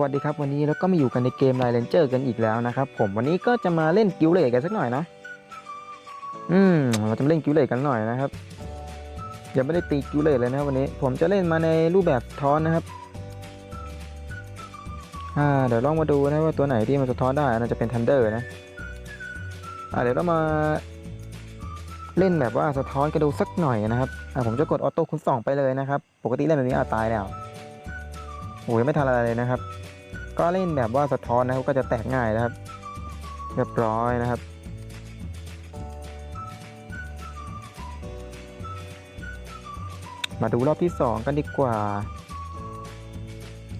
วัสดีครับวันนี้แล้วก็มาอยู่กันในเกมไลเลนเจอร์กันอีกแล้วนะครับผมวันนี้ก็จะมาเล่นกิวเลกันสักหน่อยนะอืมเราจะมาเล่นกิวเลกันหน่อยนะครับยังไม่ได้ตีกิวเลเลยนะวันนี้ ผมจะเล่นมาในรูปแบบท้อนนะครับอ่าเดี๋ยวลองมาดูนะว่าตัวไหนที่มันสะท้อนได้น่าจะเป็นทันเดอร์นะอ่าเดี๋ยวเรามาเล่นแบบว่าสะท้อนกระดูสักหน่อยนะครับอ่าผมจะกดออโต้คูณสองไปเลยนะครับ ปกติเล่นแบบนี้อาตายแล้วโอ้ยไม่ทันอะไรเลยนะครับ ก็เล่นแบบว่าสะท้อนนะครับก็จะแตกง่ายนะครับ เรียบร้อยนะครับ มาดูรอบที่ 2 กันดีกว่า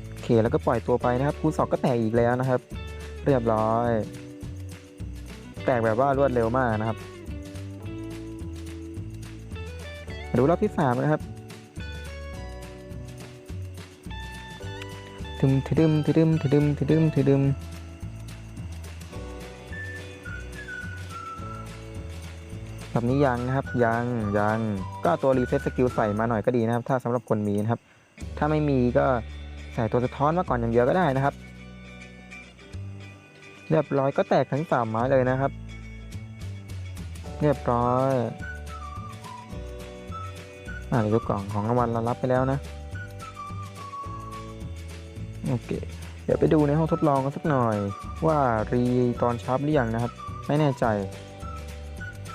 โอเคแล้วก็ปล่อยตัวไปนะครับคูณสองก็แตกอีกแล้วนะครับ เรียบร้อย แตกแบบว่ารวดเร็วมากนะครับ มาดูรอบที่ 3 นะครับ ทึมทึมทึมทึมทึมทึมแบบนี้ยังนะครับยังยังก็ตัวรีเซ็ตสกิลใส่มาหน่อยก็ดีนะครับ ถ้าสำหรับคนมีนะครับ ถ้าไม่มีก็ใส่ตัวสะท้อนมาก่อนอย่างเดียวก็ได้นะครับ เรียบร้อยก็แตกทั้งสามไม้เลยนะครับ เรียบร้อยอ่าเดี๋ยวดูกล่องของรางวัลเรารับไปแล้วนะ โอเค เดี๋ยวไปดูในห้องทดลองกันสักหน่อย ว่ารีตอนชาร์ปหรือยังนะครับ ไม่แน่ใจ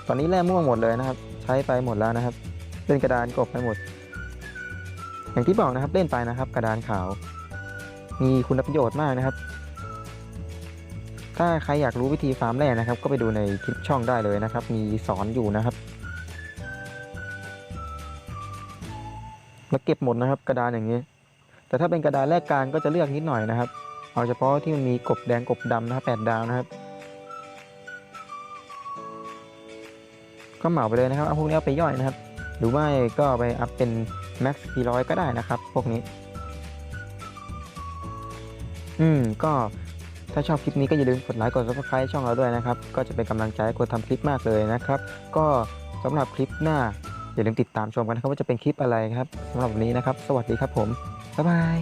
ตอนนี้แร่ม่วงหมดเลยนะครับ ใช้ไปหมดแล้วนะครับเล่นกระดานกบไปหมด อย่างที่บอกนะครับเล่นไปนะครับ กระดานขาว มีคุณประโยชน์มากนะครับ ถ้าใครอยากรู้วิธีฟาร์มแร่นะครับ ก็ไปดูในคลิปช่องได้เลยนะครับ มีสอนอยู่นะครับแล้วเก็บหมดนะครับ กระดานอย่างนี้ แต่ถ้าเป็นกระดานแรกกลางก็จะเลือกนิดหน่อยนะครับ เอาเฉพาะที่มันมีกบแดงกบดำนะครับแปดดาวนะครับ ก็เหมาไปเลยนะครับเอาพวกนี้เอาไปย่อยนะครับ หรือไม่ก็ไปอัพเป็น max 400ก็ได้นะครับ พวกนี้ อืมก็ถ้าชอบคลิปนี้ก็อย่าลืมกดไลค์กด subscribe ช่องเราด้วยนะครับ ก็จะเป็นกำลังใจให้คนทำคลิปมากเลยนะครับ ก็สำหรับคลิปหน้า อย่าลืมติดตามชมกันนะครับว่าจะเป็นคลิปอะไรครับสำหรับวันนี้นะครับ สวัสดีครับผม บ๊ายบาย